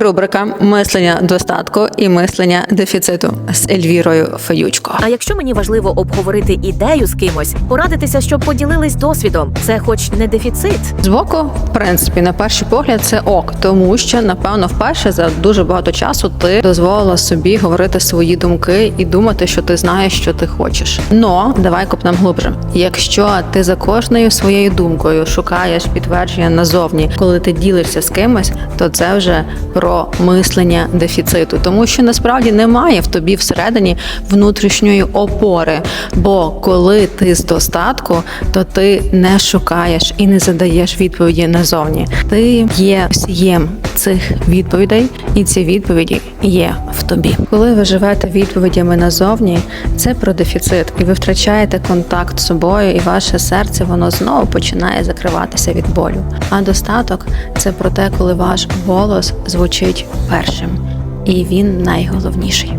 Рубрика мислення достатку і мислення дефіциту з Ельвірою Феючко. А якщо мені важливо обговорити ідею з кимось, порадитися, щоб поділились досвідом, це хоч не дефіцит. Збоку, в принципі, на перший погляд, це ок, тому що напевно вперше за дуже багато часу ти дозволила собі говорити свої думки і думати, що ти знаєш, що ти хочеш. Но давай копнем глибше. Якщо ти за кожною своєю думкою шукаєш підтвердження назовні, коли ти ділишся з кимось, то це вже про мислення дефіциту, тому що насправді немає в тобі всередині внутрішньої опори. Бо коли ти з достатку, то ти не шукаєш і не задаєш відповіді назовні. Ти є всієм цих відповідей, і ці відповіді є в тобі. Коли ви живете відповідями назовні, це про дефіцит, і ви втрачаєте контакт з собою, і ваше серце воно знову починає закриватися від болю. А достаток це про те, коли ваш голос звучить першим, і він найголовніший.